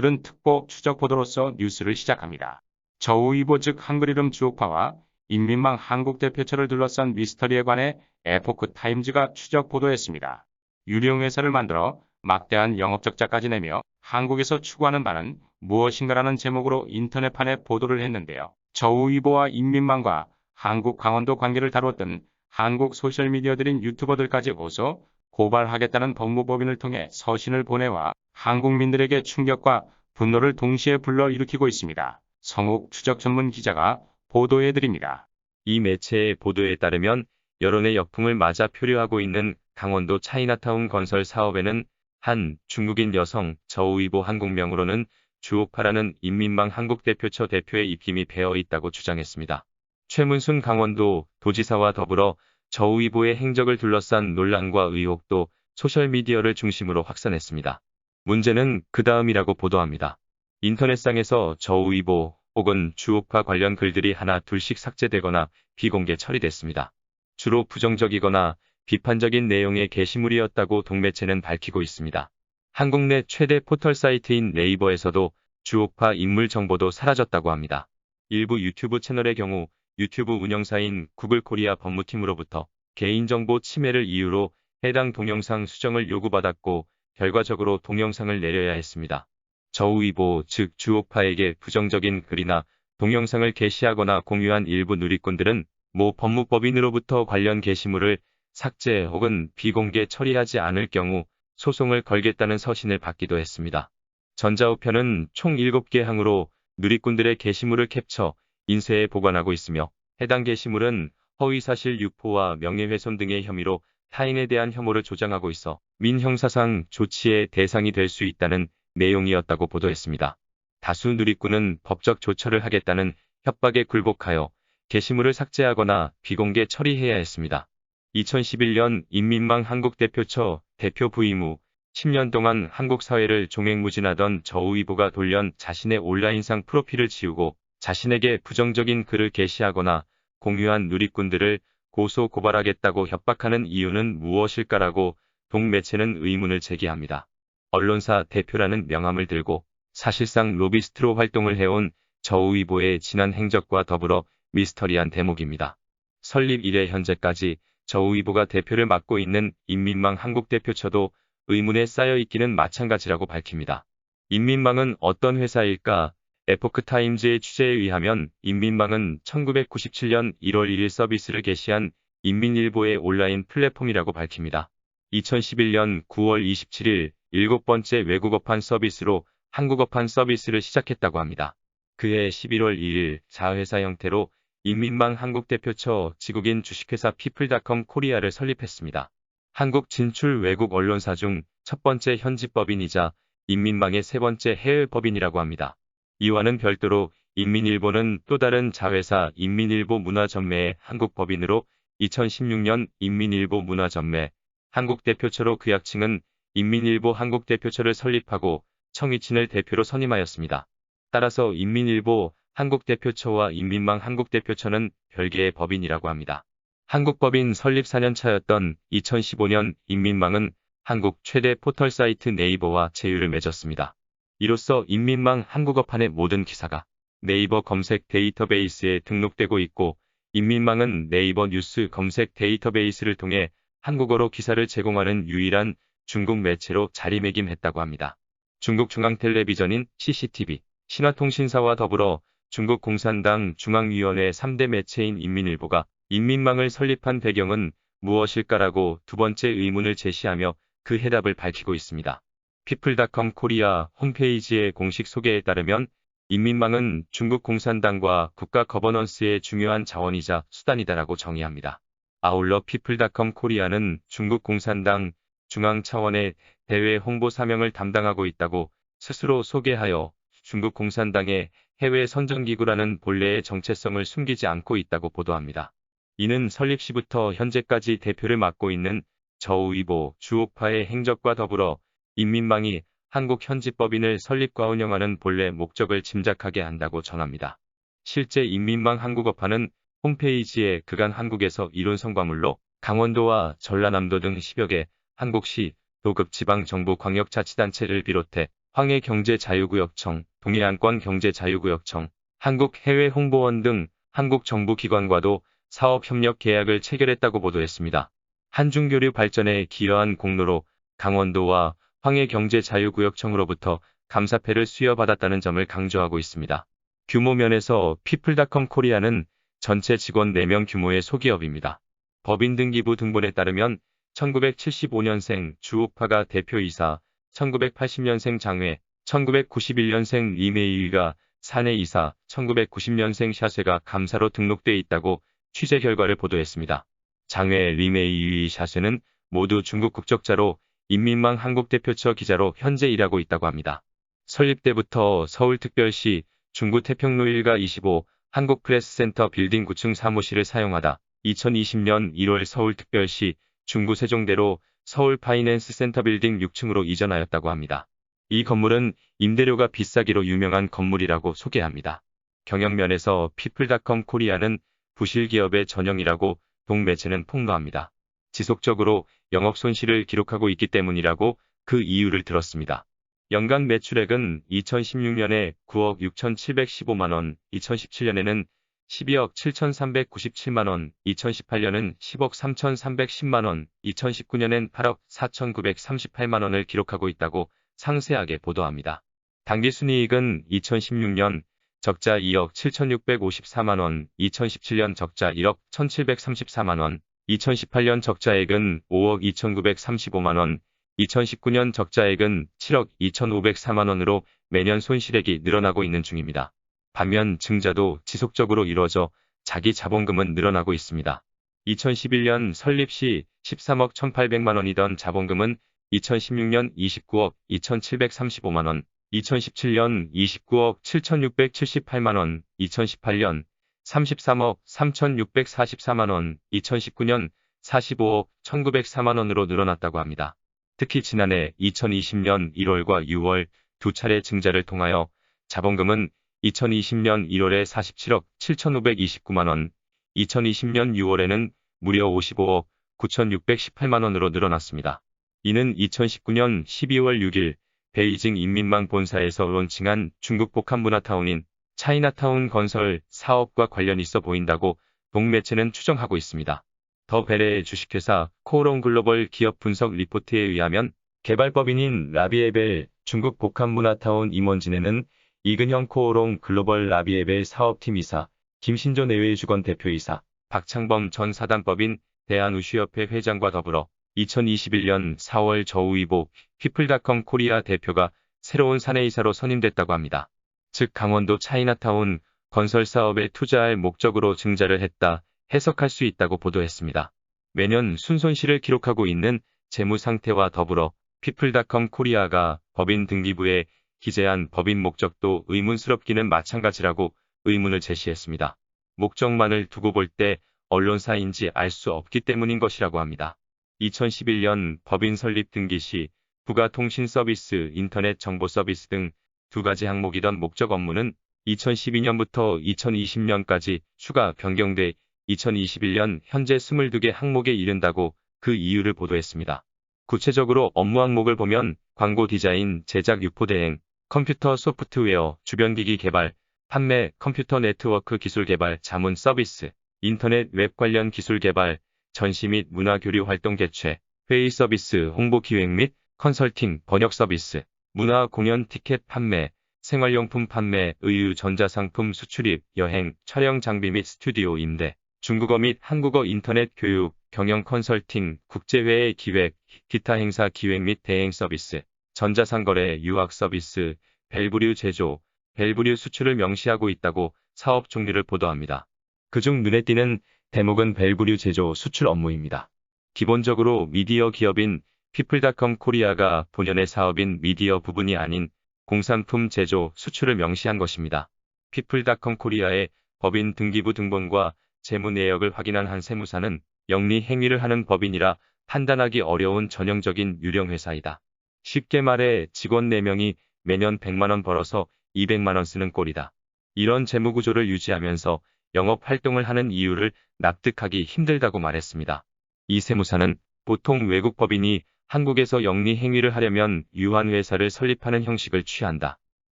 오늘은 특보 추적 보도로서 뉴스를 시작합니다. 저우이보 즉 한글 이름 주옥파와 인민망 한국 대표처를 둘러싼 미스터리에 관해 에포크 타임즈가 추적 보도했습니다. 유령 회사를 만들어 막대한 영업 적자까지 내며 한국에서 추구하는 바는 무엇인가라는 제목으로 인터넷판에 보도를 했는데요. 저우이보와 인민망과 한국 강원도 관계를 다뤘던 한국 소셜미디어들인 유튜버들까지 고소, 고발하겠다는 법무법인을 통해 서신을 보내와 한국민들에게 충격과 분노를 동시에 불러일으키고 있습니다. 성욱 추적 전문 기자가 보도해드립니다. 이 매체의 보도에 따르면 여론의 역풍을 맞아 표류하고 있는 강원도 차이나타운 건설 사업에는 한 중국인 여성 저우이보 한국명으로는 주옥파라는 인민망 한국대표처 대표의 입김이 배어 있다고 주장했습니다. 최문순 강원도 도지사와 더불어 저우이보의 행적을 둘러싼 논란과 의혹도 소셜미디어를 중심으로 확산했습니다. 문제는 그 다음이라고 보도합니다. 인터넷상에서 저우이보 혹은 주옥파 관련 글들이 하나 둘씩 삭제되거나 비공개 처리됐습니다. 주로 부정적이거나 비판적인 내용의 게시물이었다고 동매체는 밝히고 있습니다. 한국 내 최대 포털 사이트인 네이버에서도 주옥파 인물 정보도 사라졌다고 합니다. 일부 유튜브 채널의 경우 유튜브 운영사인 구글 코리아 법무팀으로부터 개인정보 침해를 이유로 해당 동영상 수정을 요구받았고 결과적으로 동영상을 내려야 했습니다. 저우이보 즉 주옥파에게 부정적인 글이나 동영상을 게시하거나 공유한 일부 누리꾼들은 모 법무법인으로부터 관련 게시물을 삭제 혹은 비공개 처리하지 않을 경우 소송을 걸겠다는 서신을 받기도 했습니다. 전자우편은 총 7개 항으로 누리꾼들의 게시물을 캡처, 인쇄에 보관하고 있으며 해당 게시물은 허위사실 유포와 명예훼손 등의 혐의로 타인에 대한 혐오를 조장하고 있어 민형사상 조치의 대상이 될 수 있다는 내용이었다고 보도했습니다. 다수 누리꾼은 법적 조처를 하겠다는 협박에 굴복하여 게시물을 삭제하거나 비공개 처리해야 했습니다. 2011년 인민망 한국대표처 대표 부임 후 10년 동안 한국 사회를 종횡무진하던 저우이보가 돌연 자신의 온라인상 프로필을 지우고 자신에게 부정적인 글을 게시하거나 공유한 누리꾼들을 고소 고발하겠다고 협박하는 이유는 무엇일까라고 동매체는 의문을 제기합니다. 언론사 대표라는 명함을 들고 사실상 로비스트로 활동을 해온 저우이보의 지난 행적과 더불어 미스터리한 대목입니다. 설립 이래 현재까지 저우이보가 대표를 맡고 있는 인민망 한국대표처도 의문에 쌓여 있기는 마찬가지라고 밝힙니다. 인민망은 어떤 회사일까? 에포크타임즈의 취재에 의하면 인민망은 1997년 1월 1일 서비스를 개시한 인민일보의 온라인 플랫폼이라고 밝힙니다. 2011년 9월 27일 일곱 번째 외국어판 서비스로 한국어판 서비스를 시작했다고 합니다. 그해 11월 2일 자회사 형태로 인민망 한국대표처 지국인 주식회사 피플닷컴 코리아를 설립했습니다. 한국 진출 외국 언론사 중 첫 번째 현지법인이자 인민망의 세 번째 해외 법인이라고 합니다. 이와는 별도로 인민일보는 또 다른 자회사 인민일보 문화전매의 한국법인으로 2016년 인민일보 문화전매 한국대표처로 그 약칭은 인민일보 한국대표처를 설립하고 청위친을 대표로 선임하였습니다. 따라서 인민일보 한국대표처와 인민망 한국대표처는 별개의 법인이라고 합니다. 한국법인 설립 4년 차였던 2015년 인민망은 한국 최대 포털 사이트 네이버와 제휴를 맺었습니다. 이로써 인민망 한국어판의 모든 기사가 네이버 검색 데이터베이스에 등록되고 있고 인민망은 네이버 뉴스 검색 데이터베이스를 통해 한국어로 기사를 제공하는 유일한 중국 매체로 자리매김했다고 합니다. 중국 중앙텔레비전인 CCTV, 신화통신사와 더불어 중국 공산당 중앙위원회 3대 매체인 인민일보가 인민망을 설립한 배경은 무엇일까라고 두 번째 의문을 제시하며 그 해답을 밝히고 있습니다. 피플닷컴 코리아 홈페이지의 공식 소개에 따르면 인민망은 중국 공산당과 국가 거버넌스의 중요한 자원이자 수단이다라고 정의합니다. 아울러 피플닷컴 코리아는 중국 공산당 중앙 차원의 대외 홍보 사명을 담당하고 있다고 스스로 소개하여 중국 공산당의 해외 선정기구라는 본래의 정체성을 숨기지 않고 있다고 보도합니다. 이는 설립 시부터 현재까지 대표를 맡고 있는 저우이보 주옥파의 행적과 더불어 인민망이 한국 현지 법인을 설립과 운영하는 본래 목적을 짐작하게 한다고 전합니다. 실제 인민망 한국어파는 홈페이지에 그간 한국에서 이룬 성과물로 강원도와 전라남도 등 10여 개 한국시, 도급 지방정부 광역자치단체를 비롯해 황해경제자유구역청, 동해안권 경제자유구역청, 한국해외홍보원 등 한국 정부 기관과도 사업협력 계약을 체결했다고 보도했습니다. 한중교류 발전에 기여한 공로로 강원도와 황해경제자유구역청으로부터 감사패를 수여받았다는 점을 강조하고 있습니다. 규모 면에서 피플닷컴 코리아는 전체 직원 4명 규모의 소기업입니다. 법인 등기부 등본에 따르면 1975년생 주옥파가 대표이사, 1980년생 장회, 1991년생 리메이가 사내 이사, 1990년생 샤세가 감사로 등록돼 있다고 취재 결과를 보도했습니다. 장회 리메이위 샤세는 모두 중국 국적자로 인민망 한국대표처 기자로 현재 일하고 있다고 합니다. 설립 때부터 서울특별시 중구 태평로 1가 25 한국프레스센터 빌딩 9층 사무실을 사용하다 2020년 1월 서울특별시 중구 세종대로 서울 파이낸스 센터 빌딩 6층으로 이전하였다고 합니다. 이 건물은 임대료가 비싸기로 유명한 건물이라고 소개합니다. 경영면에서 피플닷컴 코리아는 부실기업의 전형이라고 동매체는 폭로합니다. 지속적으로 영업 손실을 기록하고 있기 때문이라고 그 이유를 들었습니다. 연간 매출액은 2016년에 9억 6,715만원, 2017년에는 12억 7,397만원, 2018년은 10억 3,310만원, 2019년엔 8억 4,938만원을 기록하고 있다고 상세하게 보도합니다. 당기순이익은 2016년 적자 2억 7,654만원, 2017년 적자 1억 1,734만원, 2018년 적자액은 5억 2,935만원, 2019년 적자액은 7억 2,504만원으로 매년 손실액이 늘어나고 있는 중입니다. 반면 증자도 지속적으로 이루어져 자기 자본금은 늘어나고 있습니다. 2011년 설립 시 13억 1,800만원이던 자본금은 2016년 29억 2,735만원, 2017년 29억 7,678만원, 2018년 33억 3,644만원, 2019년 45억 1,904만원으로 늘어났다고 합니다. 특히 지난해 2020년 1월과 6월 두 차례 증자를 통하여 자본금은 2020년 1월에 47억 7,529만원, 2020년 6월에는 무려 55억 9,618만원으로 늘어났습니다. 이는 2019년 12월 6일 베이징 인민망 본사에서 론칭한 중국 복합문화타운인 차이나타운 건설 사업과 관련 있어 보인다고 동매체는 추정하고 있습니다. 더 베레의 주식회사 코오롱 글로벌 기업 분석 리포트에 의하면 개발법인인 라비에벨 중국 복합문화타운 임원진에는 이근형 코오롱 글로벌 라비에벨 사업팀 이사, 김신조 내외 주건 대표이사, 박창범 전 사단법인 대한우슈협회 회장과 더불어 2021년 4월 저우이보 피플닷컴 코리아 대표가 새로운 사내이사로 선임됐다고 합니다. 즉 강원도 차이나타운 건설 사업에 투자할 목적으로 증자를 했다 해석할 수 있다고 보도했습니다. 매년 순손실을 기록하고 있는 재무 상태와 더불어 피플닷컴 코리아가 법인 등기부에 기재한 법인 목적도 의문스럽기는 마찬가지라고 의문을 제시했습니다. 목적만을 두고 볼 때 언론사인지 알 수 없기 때문인 것이라고 합니다. 2011년 법인 설립 등기 시 부가 통신 서비스, 인터넷 정보 서비스 등 두 가지 항목이던 목적 업무는 2012년부터 2020년까지 추가 변경돼 2021년 현재 22개 항목에 이른다고 그 이유를 보도했습니다. 구체적으로 업무 항목을 보면 광고 디자인, 제작 유포 대행, 컴퓨터 소프트웨어, 주변기기 개발, 판매, 컴퓨터 네트워크 기술 개발, 자문 서비스, 인터넷 웹 관련 기술 개발, 전시 및 문화 교류 활동 개최, 회의 서비스, 홍보 기획 및 컨설팅, 번역 서비스, 문화 공연 티켓 판매, 생활용품 판매, 의류 전자상품 수출입, 여행, 촬영 장비 및 스튜디오 임대, 중국어 및 한국어 인터넷 교육, 경영 컨설팅, 국제회의 기획, 기타 행사 기획 및 대행 서비스, 전자상거래, 유학 서비스, 밸브류 제조, 밸브류 수출을 명시하고 있다고 사업 종류를 보도합니다. 그중 눈에 띄는 대목은 밸브류 제조 수출 업무입니다. 기본적으로 미디어 기업인 피플닷컴 코리아가 본연의 사업인 미디어 부분이 아닌 공산품 제조, 수출을 명시한 것입니다. 피플닷컴 코리아의 법인 등기부 등본과 재무 내역을 확인한 한 세무사는 영리 행위를 하는 법인이라 판단하기 어려운 전형적인 유령 회사이다. 쉽게 말해 직원 4명이 매년 100만원 벌어서 200만원 쓰는 꼴이다. 이런 재무 구조를 유지하면서 영업 활동을 하는 이유를 납득하기 힘들다고 말했습니다. 이 세무사는 보통 외국 법인이 한국에서 영리 행위를 하려면 유한 회사를 설립하는 형식을 취한다.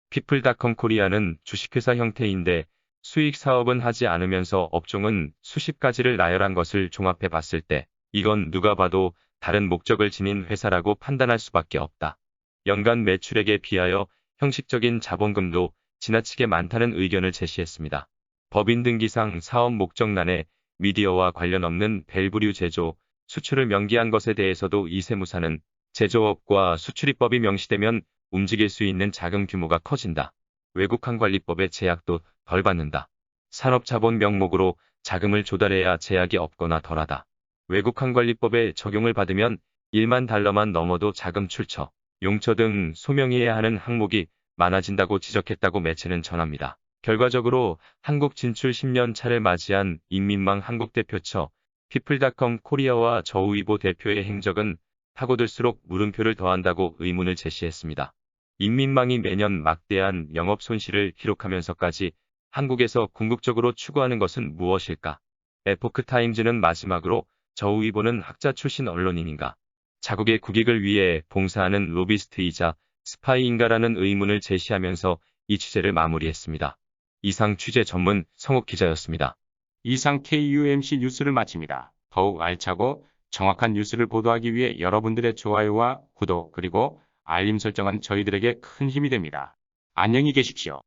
피플닷컴 코리아는 주식회사 형태인데 수익 사업은 하지 않으면서 업종은 수십 가지를 나열한 것을 종합해 봤을 때 이건 누가 봐도 다른 목적을 지닌 회사라고 판단할 수밖에 없다. 연간 매출액에 비하여 형식적인 자본금도 지나치게 많다는 의견을 제시했습니다. 법인 등기상 사업 목적란에 미디어와 관련 없는 밸브류 제조, 수출을 명기한 것에 대해서도 이 세무사는 제조업과 수출입법이 명시되면 움직일 수 있는 자금 규모가 커진다. 외국항관리법의 제약도 덜 받는다. 산업자본 명목으로 자금을 조달해야 제약이 없거나 덜하다. 외국항관리법의 적용을 받으면 1만 달러만 넘어도 자금 출처, 용처 등 소명해야 하는 항목이 많아진다고 지적했다고 매체는 전합니다. 결과적으로 한국 진출 10년 차를 맞이한 인민망 한국대표처 피플닷컴 코리아와 저우이보 대표의 행적은 파고들수록 물음표를 더한다고 의문을 제시했습니다. 인민망이 매년 막대한 영업 손실을 기록하면서까지 한국에서 궁극적으로 추구하는 것은 무엇일까? 에포크타임즈는 마지막으로 저우이보는 학자 출신 언론인인가? 자국의 국익을 위해 봉사하는 로비스트이자 스파이인가라는 의문을 제시하면서 이 취재를 마무리했습니다. 이상 취재 전문 성욱 기자였습니다. 이상 KUMC 뉴스를 마칩니다. 더욱 알차고 정확한 뉴스를 보도하기 위해 여러분들의 좋아요와 구독 그리고 알림 설정은 저희들에게 큰 힘이 됩니다. 안녕히 계십시오.